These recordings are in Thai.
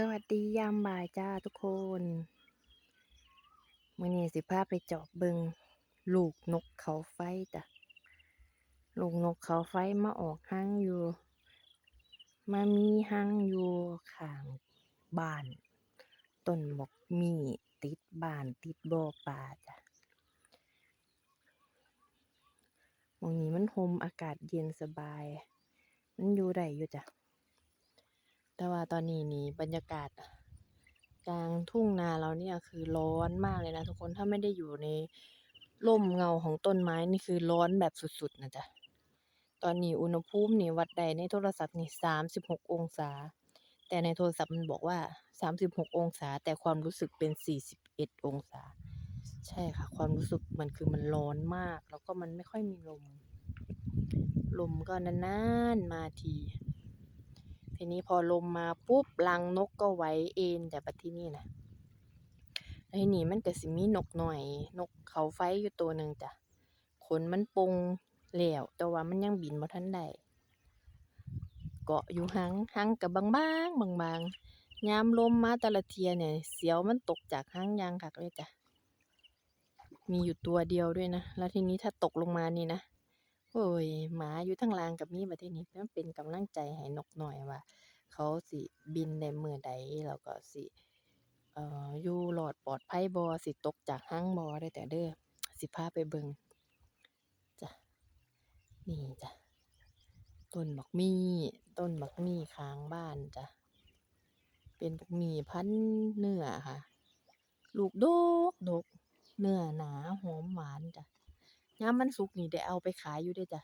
สวัสดียามบ่ายจ้าทุกคนมื้อนี้สิพาไปเจอบเบิงลูกนกเขาไฟจ้ะ ลูกนกเขาไฟมาออกหั้งอยู่ มามีหั้งอยู่ข้างบ้านต้นบักมีติดบ้านติดบ่อปลาจ้ะหม้องนี้มันร่มอากาศเย็นสบาย มันอยู่ได้อยู่จ้ะ แต่ว่าตอนนี้นี่บรรยากาศกลางทุ่งนาเราเนี่ยคือร้อนมากเลยนะทุกคนถ้าไม่ได้อยู่ในร่มเงาของต้นไม้นี่คือร้อนแบบสุดๆนะจ๊ะตอนนี้อุณหภูมินี่วัดได้ในโทรศัพท์นี่สามสิบหกองศา แต่ในโทรศัพท์มันบอกว่าสามสิบหกองศา แต่ความรู้สึกเป็นสี่สิบเอ็ดองศา ใช่ค่ะ ความรู้สึกมันคือมันร้อนมาก แล้วก็มันไม่ค่อยมีลม ลมก็นานๆมาที ทีนี้พอลมมาปุ๊บรังนกก็ไหวเอ็นแต่บัดที่นี้นะแล้วทีนี้มันก็สิมีนกหน้อย นกเขาไฟอยู่ตัวหนึ่งจ้ะขนมันปงแล้วแต่ว่ามันยังบินบ่ทันได้เกาะอยู่หังหังก็บบางๆบางๆยามลมมาแต่ละเทียเนี่ย เสียวมันตกจากหังยางคักเลยจ้ะมีอยู่ตัวเดียวด้วยนะ แล้วทีนี้ถ้าตกลงมานี่นะ โอ้ยหมาอยู่ทั้งรางก็มีบัดทีนี้มันเป็นกำลังใจให้นกหน้อยว่า เขาสิบินได้มื้อใดแล้วก็สิเอ่ออยู่รอดปลอดภัยบ่สิตกจากหังบ่เด้อจ้ะเด้อสิพาไปเบิ่งจ้ะนี่จ้ะต้นบักมี่ต้นบักมี่ข้างบ้านจ้ะเป็นบักมี่พันเนื้อค่ะ ลูกดกดกเนื้อหนาหอมหวานจ้ะ ยามมันสุกนี่ได้เอาไปขายอยู่เดะจ้ะ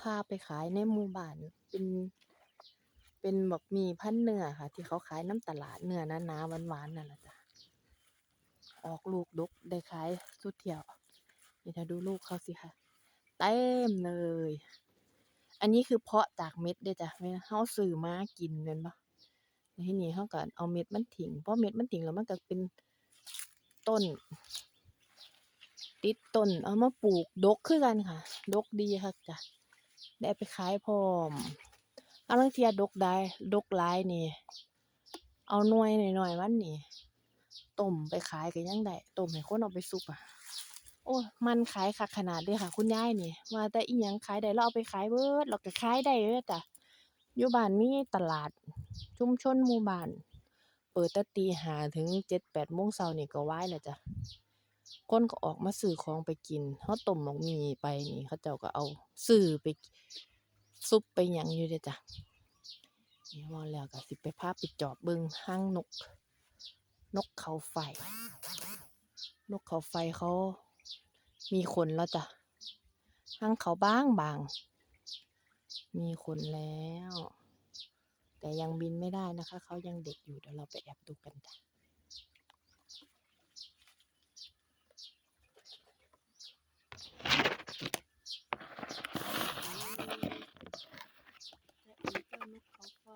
พาไปขายในหมู่บ้านเป็น เป็นบักมีพันเนื้อค่ะ ที่เขาขายน้ำตลาดเนื้อหนาหวานๆนั่นแหละจ้ะ ออกลูกดกได้ขายสุดเที่ยว นี่ถ้าดูลูกเขาสิค่ะ เต็มเลย อันนี้คือเพาะจากเม็ดเด้จ้ะแม่เราซื้อมากินแม่นบ่แล้วทีนี้เราก็เอาเม็ดมันถิ้งเพอเม็ดมันถิ้งแล้วมันก็เป็นต้น ติดต้นเอามาปลูกดกคือกันค่ะ ดกดีคักจ้ะได้ไปขายพร้อมลางเทียดกได้ดกหลายนี่ เอาหน่วยหน้อยๆมันนี่ต้มไปขายก็ยังได้ต้มให้คนเอาไปสุกอะโอ้มันขายคักขนาดเลยค่ะ คุณยายนี่ว่าแต่อิหยังขายได้เลาเอาไปขายเบิดแล้วก็ขายได้เด้อจ้ะอยู่บ้านมีตลาด ชุมชนหมู่บ้าน เปิดแต่ตีหาถึงเจ็ดแปดโมงเช้านี่ก็วายแล้วจ้ะ คนก็ออกมาซื้อของไปกินเราต้มบักมีไปนี่เขาเจ้าก็เอาซื้อไปซุบไปหยังอยู่เดะจ้ะนี่ว้าแล้วก็สิไปพาไปเจาะเบิ่งรังนก นกเขาไฟ นกเขาไฟเขามีขนแล้วจ้ะรังเขาบ้างๆมีขนแล้ว แต่ยังบินไม่ได้นะคะ เขายังเด็กอยู่เดี๋ยวเราไปแอบดูกันจ้ะเอ๋เจ้านกเขาไฟ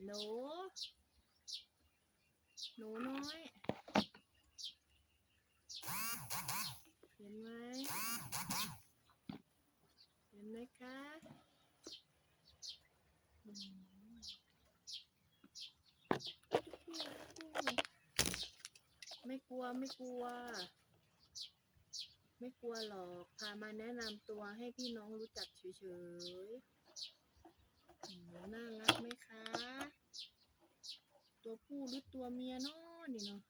ห นู หนูน้อย เห็นไหม เห็นไหมคะไม่กลัวไม่กลัว ไม่กลัวหรอก พามาแนะนำตัวให้พี่น้องรู้จักเฉยๆ น่ารักไหมคะ ตัวผู้หรือตัวเมียนาะนี่เนาะ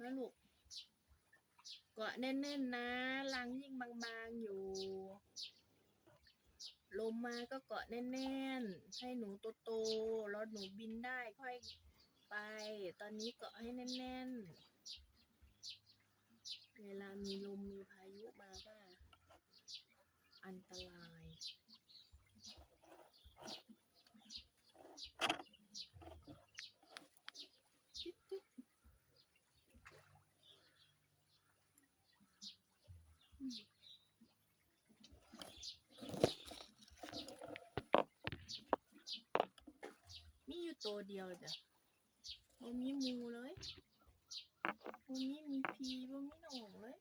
นะลูกเกาะแน่นๆนะรังยิ่งบางๆอยู่ ลมมาก็เกาะแน่นๆ ให้หนูโตๆแล้วหนูบินได้ค่อยไป ตอนนี้เกาะให้แน่นๆ เวลามีลมมีพายุมาก็อันตราย ตัวเดียวจ้ะบ่มีมูเลยบ่มีมีพีบ่มีหนองเลย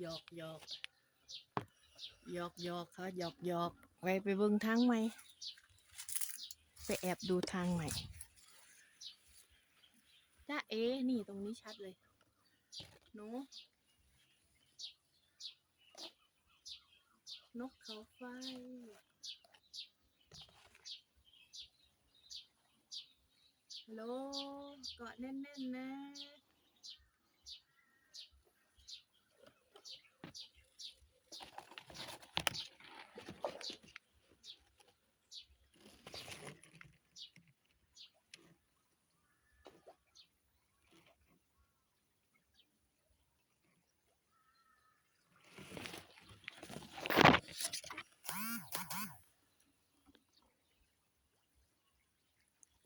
หยอกหยอกหยอกหยอกค่ะหยอกหยอกไปไปเบิ่งทางใหม่ ไปแอบดูทางใหม่จ้าเอ๊นี่ตรงนี้ชัดเลย นก นกเขาไฟฮัลโหลเกาะแน่นๆนะ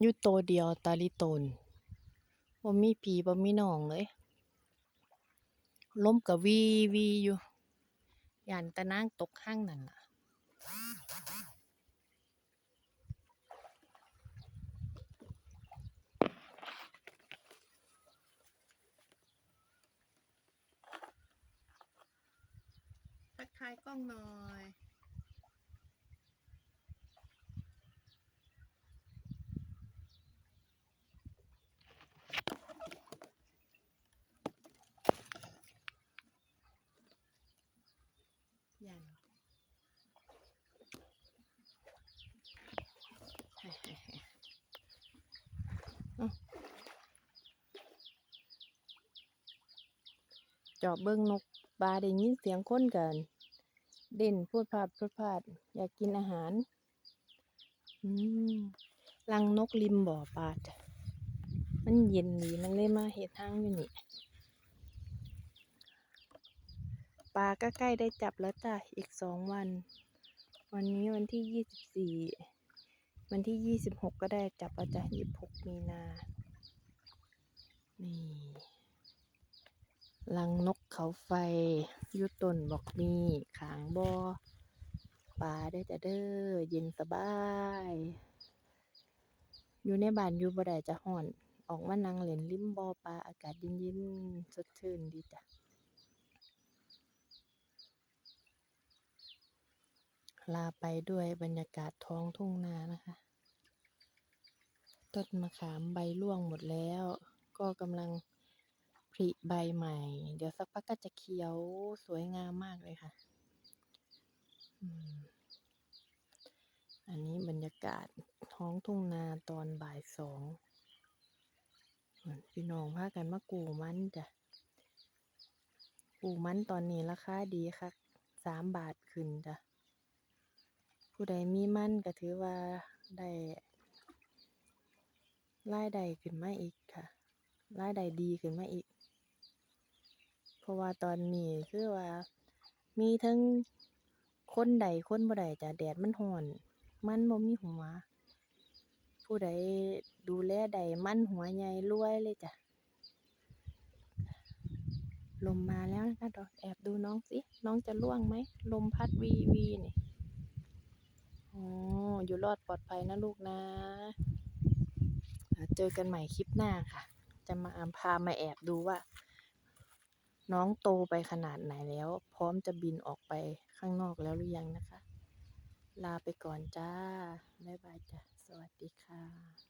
อยู่โตวเดียวตาลิโตนบ่มีพี่บ่มีน้องเลยลมก็วีวีอยู่ย้านต่นางตกห้างนั่นล่ะทักทายกล้องหน่อย ยันเอ้า จอบเบิ่งนกปลาได้ยินเสียงค้นกัน เด่นพูดพาดพูดพาด อยากกินอาหารอืมรังนกริมบ่อปลามันเย็นดีมันเลยมาเห็ดทางอยู่นี่ปลาก็ใกล้ได้จับแล้วจ้ะอีกสองวัน วันนี้วันที่ยี่สิบสี่วันที่ยี่สิบหกก็ได้จับแล้วจ้ะยี่สิบหกมีนา นี่ ลังนกเขาไฟอยุต้นบอกมีขางบอ่อปลาได้จะเด้อเย็นสบาย อยู่ในบ้านอยู่บ่ได้จะฮ้อน ออกมานั่งเล่นริมบ่อปลาอากาศเย็นๆสดชื่นดีจ้ะลาไปด้วยบรรยากาศท้องทุ่งนานะคะ ต้นมะขามใบร่วงหมดแล้ว ก็กำลัง ผลิใบใหม่ เดี๋ยวสักพักก็จะเขียวสวยงามมากเลยค่ะ อันนี้บรรยากาศท้องทุ่งนาตอนบ่ายสองอืมพี่น้องพากันมากูมันจ้ะ กูมันตอนนี้ราคาดีค่ะสามบาทขึ้นจ้ะ ผู้ใดมีมันก็ถือว่าได้รายได้ขึ้นมาอีกค่ะรายได้ดีขึ้นมาอีก เพราะว่าตอนนี้คือว่า มีทั้งคนใดคนบ่ได้จ้ะแดดมันร้อน มันบ่มีหัว ผู้ใดดูแลได้มันหัวใหญ่รวยเลยจ้ะลมมาแล้วนะคะดอกแอบดูน้องสิ น้องจะร่วงไหม ลมพัดวีวีนี่อ๋ออยู่รอดปลอดภัยนะลูกนะ เจอกันใหม่คลิปหน้าค่ะ จะมาพามาแอบดูว่า น้องโตไปขนาดไหนแล้ว พร้อมจะบินออกไปข้างนอกแล้วหรือยังนะคะ ลาไปก่อนจ้า บ๊ายบายจ้ะ สวัสดีค่ะ